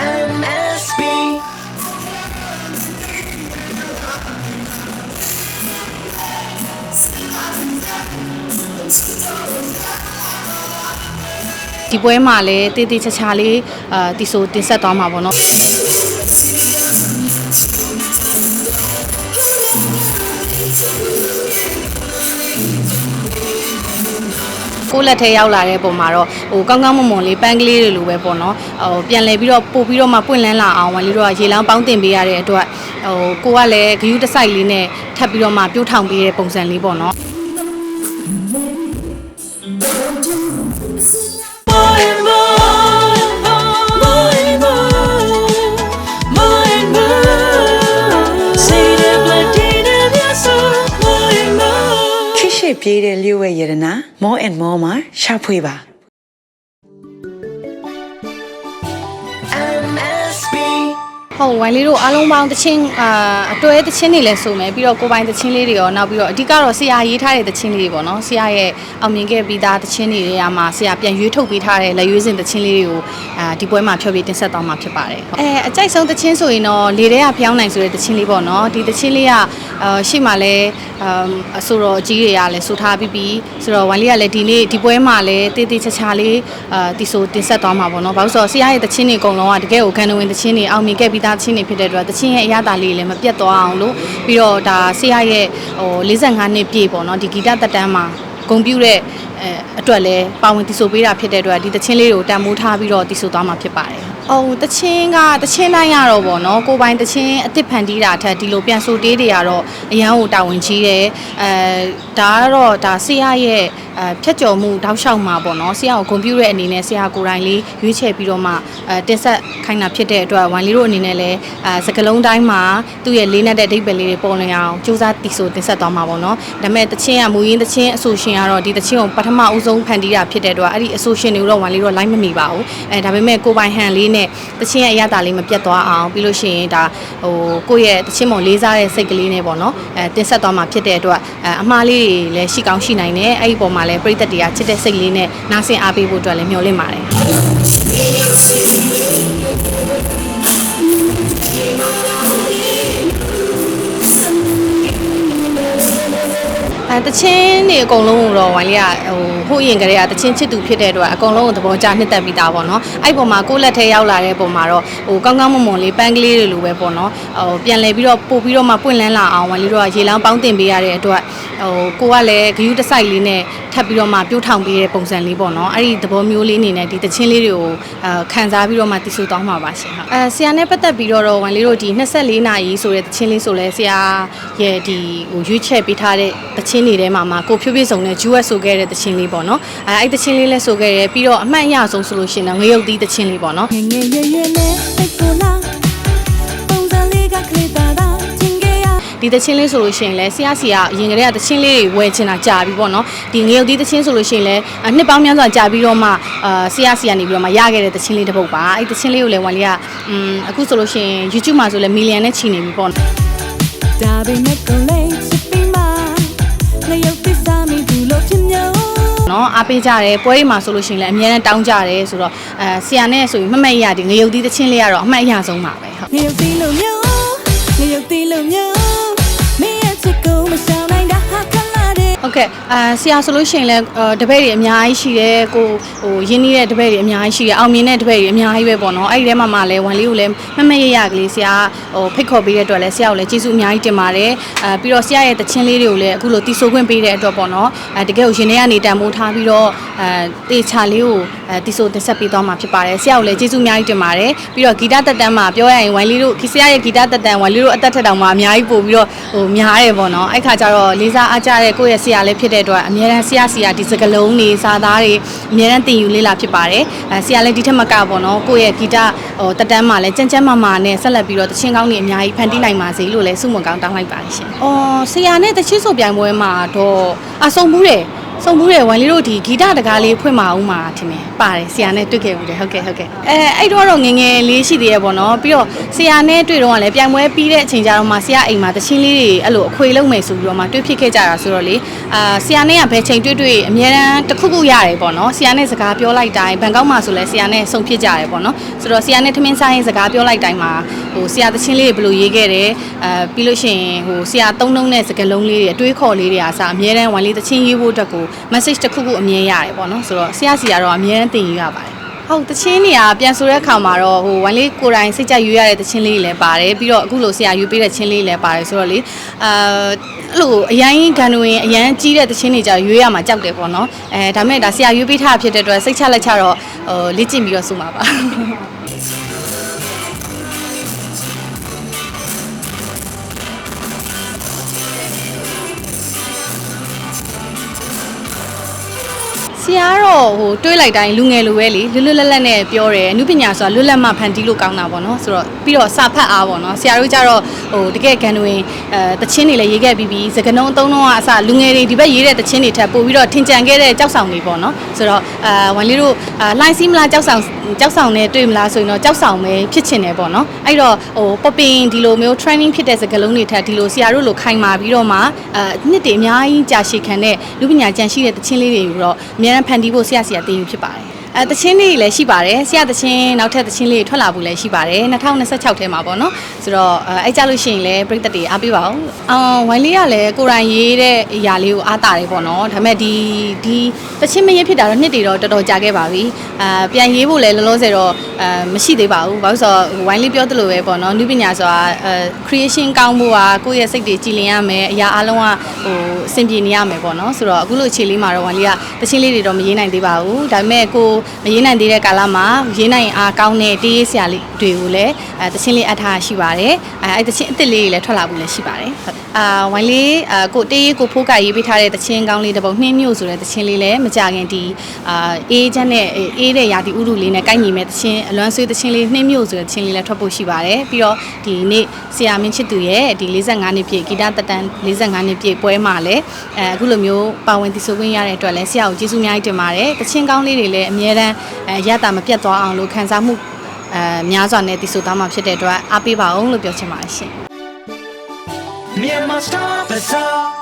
MSB ဒီပွဲမှာလည်းတေးသေးချာချာလေးအာတီဆိုတင်ဆက်သွားမှာပေါ့နော် ကိုယ့်လက်ထဲရောက်လာတဲ့ပုံမှာတော့ဟိုကောင်းကောင်းမွန်မွန်လေးပန်းကလေးတွေလိုပဲပေါ့နော်ဟိုပြန်လဲပြီးတော့ပို့ပြီးတော့မှပွင့်လန်းလာအောင်ဝင်လေးတော့ရေလောင်းပေါင်းတင်ပေးရတဲ့အတွက်ဟိုကိုကလည်းဂယူးတစ်စိုက်လေးနဲ့ထပ်ပြီးတော့မှပြိုးထောင်ပေးတဲ့ပုံစံလေးပေါ့နော် ပြေးတဲ့လျှို့ဝဲရတနာ more and more မှာရှာဖွေပါ ဟုတ်ဝိုင်လေးတို့အားလုံးပေါင်းတချင်းအာအတွဲတချင်းတွေလည်းဆိုမယ်ပြီးတော့ကိုယ်ပိုင်တချင်းလေးတွေရောနောက်ပြီးတော့အဓိကတော့ဆရာရေးထားတဲ့တချင်းလေးတွေပေါ့နော်ဆရာရဲ့အောင်မြင်ခဲ့ပြီးသားတချင်းတွေတွေကမှဆရာပြန်ရွေးထုတ်ပေးထားတဲ့လက်ရွေးစင်တချင်းလေးတွေကိုအာဒီပွဲမှာဖြောပြတင်ဆက်သွားမှာဖြစ်ပါတယ်အဲအကြိုက်ဆုံးတချင်းဆိုရင်တော့လေထဲကဖျောင်းနိုင်ဆိုတဲ့တချင်းလေးပေါ့နော်ဒီတချင်းလေးကအာရှေ့မှာလည်းအမ်အဆိုတော်အကြီးတွေကလည်းဆိုထားပြီးပြီးဆိုတော့ဝိုင်လေးကလည်းဒီနေ့ဒီပွဲမှာလည်းတေးသေးချာချာလေးအာတီဆိုတင်ဆက်သွားမှာပေါ့နော်ဘာလို့ဆိုတော့ဆရာရဲ့တချင်းတွေအကုန်လုံးကတကယ်ကိုဂန်နဝင်တချင်းတွေအောင်မြင်ခဲ့ပြီးသားတချင်းတွေဖြစ်တဲ့အတွက်တချင်းရဲ့အရသာလေးတွေလည်းမပြတ်သွားအောင်လို့ပြီးတော့ဒါဆရာရဲ့ဟို45နှစ်ပြည့်ပေါ့နော်ဒီဂီတတက်တန်းမှာဂုံပြူတဲ့အဲအတွက်လည်းပါဝင်တီဆိုပေးတာဖြစ်တဲ့အတွက်ဒီတချင်းလေးတွေကိုတန်မိုးထားပြီးတော့တီဆိုသွားမှာဖြစ်ပါတယ်။ အော်တချင်းကတချင်းတိုင်းရတော့ပေါ့နော်ကိုယ်ပိုင်တချင်းအစ်စ်ဖန်တီးတာထက်ဒီလိုပြန်ဆိုတေးတွေကတော့အရန်ကိုတာဝန်ကြီးတယ်။အဲဒါကတော့ဒါဆရာရဲ့အဲဖြတ်ကျော်မှုတောက်လျှောက်မှာပေါ့နော်ဆရာကိုဂုံပြူတဲ့အနေနဲ့ဆရာကိုယ်တိုင်လေးရွေးချယ်ပြီးတော့မှအဲတင်ဆက်ခိုင်းတာဖြစ်တဲ့အတွက်ဝိုင်လေးတို့အနေနဲ့လည်းအဲစကလုံးတိုင်းမှာသူ့ရဲ့လေးနက်တဲ့အဓိပ္ပာယ်လေးတွေပေါ်လွင်အောင်စူးစမ်းတီဆိုတင်ဆက်သွားမှာပေါ့နော်ဒါပေမဲ့တချင်းကမူရင်းတချင်းအဆိုရှင်ကတော့ဒီတချင်းကိုပထမအဦးဆုံးဖန်တီးတာဖြစ်တဲ့အတွက်အဲ့ဒီအဆိုရှင်တွေတော့ဝိုင်လေးတို့လိုက်မမိပါဘူးအဲဒါပေမဲ့ကိုပိုင်ဟန်လေးနဲ့တချင်းရဲ့အရသာလေးမပြတ်သွားအောင်ပြီးလို့ရှိရင်ဒါဟိုကိုယ့်ရဲ့တချင်းမုံလေးစားတဲ့စိတ်ကလေးနဲ့ပေါ့နော်အဲတင်ဆက်သွားမှာဖြစ်တဲ့အတွက်အဲအမှားလေးတွေလည်းရှိကောင်းရှိနိုင်တယ်အဲ့ဒီပုံမှာလည်းပြိသက်တွေကချစ်တဲ့စိတ်လေးနဲ့နားဆင်အားပေးဖို့အတွက်လည်းမျှော်လင့်ပါတယ် အဲတချင်းတွေအကုန်လုံးကိုတော့ဝိုင်းလေးကဟိုဟိုအရင်ကတည်းကတချင်းချစ်သူဖြစ်တဲ့အတွက်အကုန်လုံးကိုသဘောကျနှစ်သက်ပြီးသားပေါ့နော်အဲ့ပုံမှာကိုယ့်လက်ထဲရောက်လာတဲ့ပုံမှာတော့ဟိုကောင်းကောင်းမွန်မွန်လေးပန်းကလေးတွေလိုပဲပေါ့နော်ဟိုပြန်လဲပြီးတော့ပို့ပြီးတော့မှပွင့်လန်းလာအောင်ဝိုင်းလေးတို့ကရေလောင်းပေါင်းတင်ပေးရတဲ့အတွက်ဟိုကိုကလည်းဂယူးတစ်စိုက်လေးနဲ့ထပ်ပြီးတော့မှပြိုးထောင်ပေးတဲ့ပုံစံလေးပေါ့နော်အဲ့ဒီသဘောမျိုးလေးအနေနဲ့ဒီတချင်းလေးတွေကိုအဲခံစားပြီးတော့မှတည်ဆူသွားမှာပါရှင်ဟုတ်အဲဆရာနဲ့ပတ်သက်ပြီးတော့ဝိုင်းလေးတို့ဒီ24နာရီဆိုတဲ့တချင်းလေးဆိုလဲဆရာရဲ့ဒီဟိုရွေးချယ်ပေးထားတဲ့တချင်းတွေထဲမှာမှာကိုဖြိုးပြစုံနဲ့ဂျူဝက်ဆိုခဲ့တဲ့တချင်းလေးပေါ့နော်အဲအဲ့တချင်းလေးလဲဆိုခဲ့တယ်ပြီးတော့အမှတ်အရဆုံးဆိုလို့ရှိရင်တော့ငရုတ်သီးတချင်းလေးပေါ့နော်ငယ်ငယ်ရွယ်ရွယ်နဲ့စိတ်ကိုလာပုံစံလေးကကလေးတာတာချင်းကြရဒီတချင်းလေးဆိုလို့ရှိရင်လဲဆရာစီကအရင်ကတည်းကတချင်းလေးတွေဝယ်ချင်တာကြာပြီပေါ့နော်ဒီငရုတ်သီးတချင်းဆိုလို့ရှိရင်လဲအနှစ်ပေါင်းများစွာကြာပြီးတော့မှအာဆရာစီကနေပြီးတော့မှရခဲ့တဲ့တချင်းလေးတစ်ပုဒ်ပါအဲ့တချင်းလေးကိုလည်းဝန်လေးကအမ်အခုဆိုလို့ရှိရင် YouTube မှာဆိုလဲမီလီယံနဲ့ချီနေပြီပေါ့နော်ဒါပေမဲ့ကိုလေးချစ်ပြီးမှ လျောက်သစ္စာမိဘူးလို့ဖြစ်ညောနော်အားပေးကြတယ်ပွဲတွေမှာဆိုလို့ရှိရင်လည်းအများနဲ့တောင်းကြတယ်ဆိုတော့အဲဆရာနဲ့ဆိုရင်မမတ်ရဒီငရုတ်သီးတချင်းလေးကတော့အမှတ်အရဆုံးပါပဲဟုတ်ငရုတ်တီးလို့မျိုးငရုတ်တီးလို့မျိုးမင်းရဲ့ချစ်ကိုမရှောင်နိုင်တာဟာခလာတဲ့ ဟုတ်ကဲ့အာဆရာဆိုလို့ရှိရင်လည်းအာတပည့်တွေအများကြီးရှိတယ်ကိုဟိုရင်းနှီးတဲ့တပည့်တွေအများကြီးရှိတယ်အောင်မြင်တဲ့တပည့်တွေအများကြီးပဲပေါ့နော်အဲ့ဒီထဲမှာမှလည်းဝန်လေးကိုလည်းမမရရကလေးဆရာဟိုဖိတ်ခေါ်ပေးတဲ့အတွက်လည်းဆရာကိုလည်းကျေးဇူးအများကြီးတင်ပါတယ်အာပြီးတော့ဆရာရဲ့တခြင်းလေးတွေကိုလည်းအခုလိုတီဆိုခွင့်ပေးတဲ့အတွက်ပေါ့နော်အဲတကယ်ကိုရင်ထဲကနေတန်မိုးထားပြီးတော့အဲတေချာလေးကိုအဲတီဆိုတင်ဆက်ပေးသွားမှာဖြစ်ပါတယ်ဆရာကိုလည်းကျေးဇူးအများကြီးတင်ပါတယ်ပြီးတော့ဂီတတက်တန်းမှာပြောရရင်ဝန်လေးတို့ခီဆရာရဲ့ဂီတတက်တန်းဝန်လေးတို့အသက်ထက်တောင်မှအများကြီးပို့ပြီးတော့ဟိုများတယ်ပေါ့နော်အဲ့ခါကျတော့လေးစားအားကြတဲ့ကိုယ့်ရဲ့ဆရာလည်းဖြစ်တဲ့အတွက်အများတန်းဆရာဆရာဒီစကလုံးတွေစာသားတွေအများတန်းတင်ယူလေးလာဖြစ်ပါတယ်အဲဆရာလည်းဒီထက်မကပေါ့နော်ကိုယ့်ရဲ့ဂီတဟိုတက်တန်းမှာလည်းကြမ်းကြမ်းမာမာနဲ့ဆက်လက်ပြီးတော့တချင်းကောင်းတွေအများကြီးဖန်တီးနိုင်ပါစေလို့လည်းဆုမွန်ကောင်းတောင်းလိုက်ပါတယ်ရှင်။အော်ဆရာနဲ့တချင်းဆိုပြိုင်ပွဲမှာတော့အဆုံဘူးတယ် စုံမှုတဲ့ဝန်လေးတို့ဒီဂီတတကားလေးဖွင့်မအောင်မှာထင်တယ်ပါတယ်ဆရာနဲ့တွေ့ခဲ့ဘူးတယ်ဟုတ်ကဲ့ဟုတ်ကဲ့အဲအဲ့တော့တော့ငယ်ငယ်လေးရှိသေးရဲ့ပေါ့နော်ပြီးတော့ဆရာနဲ့တွေ့တော့ကလည်းပြိုင်ပွဲပြီးတဲ့အချိန်ကျတော့မှဆရာအိမ်မှာတချင်းလေးတွေအဲ့လိုအခွေလုံးမယ်ဆိုပြီးတော့မှတွေ့ဖြစ်ခဲ့ကြတာဆိုတော့လေအာဆရာနဲ့ကဘယ်ချိန်တွေ့တွေ့အများတန်းတစ်ခုခုရတယ်ပေါ့နော်ဆရာနဲ့စကားပြောလိုက်တိုင်းဘန်ကောက်မှာဆိုလဲဆရာနဲ့ဆုံဖြစ်ကြတယ်ပေါ့နော်ဆိုတော့ဆရာနဲ့ထမင်းဆိုင်စကားပြောလိုက်တိုင်းမှာဟိုဆရာတချင်းလေးတွေဘယ်လိုရေးခဲ့တယ်အဲပြီးလို့ရှိရင်ဟိုဆရာသုံးလုံးနဲ့စကားလုံးလေးတွေအတွေးခေါ်လေးတွေအားစအများတန်းဝန်လေးတချင်းရေးဖို့အတွက်ကို message တစ်ခုခုအမြင်ရတယ်ပေါ့နော်ဆိုတော့ဆရာစီကတော့အမြဲတမ်းသင်ယူရပါတယ်ဟုတ်တချင်းနေရပြန်ဆိုတဲ့အခါမှာတော့ဟိုဝိုင်းလေးကိုယ်တိုင်စိတ်ကြရွေးရတဲ့တချင်းလေးတွေလည်းပါတယ်ပြီးတော့အခုလိုဆရာရွေးပေးတဲ့ချင်းလေးတွေလည်းပါတယ်ဆိုတော့လေအာအဲ့လိုအရင်ဂန်ဝင်အရင်ကြီးတဲ့တချင်းတွေကြရွေးရမှာကြောက်တယ်ပေါ့နော်အဲဒါမဲ့ဒါဆရာရွေးပေးထားဖြစ်တဲ့အတွက်စိတ်ချလက်ချတော့ဟိုလေ့ကျင့်ပြီးတော့ဆိုမှာပါ ဆရာကတော့ဟိုတွေးလိုက်တိုင်းလူငယ်လိုပဲလေလွတ်လွတ်လပ်လပ်နဲ့ပြောတယ်အနုပညာဆိုတာလွတ်လပ်မှဖန်တီးလို့ကောင်းတာပေါ့နော်ဆိုတော့ပြီးတော့စာဖတ်အားပေါ့နော်ဆရာတို့ကြတော့ဟိုတကယ်ကန်တွင်အဲတချင်းတွေလည်းရေးခဲ့ပြီးပြီးစကနုံအသုံးလုံးကအစလူငယ်တွေဒီဘက်ရေးတဲ့တချင်းတွေထပ်ပို့ပြီးတော့ထင်ကြံခဲ့တဲ့ကြောက်ဆောင်တွေပေါ့နော်ဆိုတော့အာဝန်လေးတို့အာလိုင်းစီးမလားကြောက်ဆောင်ကြောက်ဆောင်နဲ့တွေ့မလားဆိုရင်တော့ကြောက်ဆောင်ပဲဖြစ်ချင်တယ်ပေါ့နော်အဲ့တော့ဟိုပပင်ဒီလိုမျိုး training ဖြစ်တဲ့စကလုံးတွေထပ်ဒီလိုဆရာတို့လိုခိုင်မာပြီးတော့မှအာနှစ်တွေအများကြီးကြာရှည်ခံတဲ့လူပညာကြံရှိတဲ့တချင်းလေးတွေကိုတော့အများအားဖန်တီးဖို့ဆရာဆရာတင်ယူဖြစ်ပါတယ်အဲတချင်းလေးတွေလည်းရှိပါတယ်ဆရာတချင်းနောက်ထပ်တချင်းလေးတွေထွက်လာဖို့လည်းရှိပါတယ်2026ထဲမှာပေါ့နော်ဆိုတော့အဲအဲ့ကြလို့ရှိရင်လည်းပြိသက်တွေအားပေးပါအောင်အော်ဝိုင်းလေးကလည်းကိုရိုင်းရေးတဲ့အရာလေးကိုအားတာတယ်ပေါ့နော်ဒါပေမဲ့ဒီဒီတချင်းမရေးဖြစ်တာတော့နှစ်တွေတော့တော်တော်ကြာခဲ့ပါပြီအာပြန်ရေးဖို့လည်းလောလောဆယ်တော့ အဲမရှိသေးပါဘူးဘာလို့ဆိုတော့ဝိုင်းလေးပြောသလိုပဲပေါ့နော်နုပညာဆိုတာအဲ creation ကောင်းဖို့ကကိုယ့်ရဲ့စိတ်တွေကြည်လင်ရမယ်အရာအလုံးကဟိုအဆင်ပြေနေရမယ်ပေါ့နော်ဆိုတော့အခုလိုအခြေလေးမှာတော့ဝိုင်းလေးကတချင်းလေးတွေတော့မရေးနိုင်သေးပါဘူးဒါပေမဲ့ကိုမရေးနိုင်သေးတဲ့ကာလမှာရေးနိုင်အားကောင်းတဲ့တေးရေးဆရာလေးတွေကိုလည်းအဲတချင်းလေးအပ်ထားရှိပါတယ်အဲအဲ့တချင်းအစ်စ်လေးတွေလည်းထွက်လာဖို့လည်းရှိပါတယ်ဟုတ်အာဝိုင်းလေးအာကိုတေးရေးကိုဖိုးကရေးပေးထားတဲ့တချင်းကောင်းလေးတစ်ပုဒ်နှင်းမြို့ဆိုတဲ့တချင်းလေးလည်းမကြခင်ဒီအာအေးချမ်းနဲ့အေးတဲ့ရာသီဥတုလေးနဲ့ကိုက်ညီမဲ့တချင်းအလွမ်းဆွေးတချင်းလေးနှင်းမြို့ဆိုတဲ့တချင်းလေးလည်းထွက်ဖို့ရှိပါတယ်ပြီးတော့ဒီနေ့ဆရာမင်းချစ်သူရဲ့ဒီ45နှစ်ပြည့်ဂီတတက်တန်း45နှစ်ပြည့်ပွဲမှာလည်းအဲအခုလိုမျိုးပါဝင်တည်ဆိုခွင့်ရတဲ့အတွက်လည်းဆရာကိုကျေးဇူးအများကြီးတင်ပါတယ်တချင်းကောင်းလေးတွေလည်းအများတန်းအဲရတာမပြတ်သွားအောင်လို့ခံစားမှုအဲများစွာနဲ့တည်ဆိုသားမှာဖြစ်တဲ့အတွက်အားပေးပါအောင်လို့ပြောချင်ပါတယ်ရှင် Myanmar Star Bazaar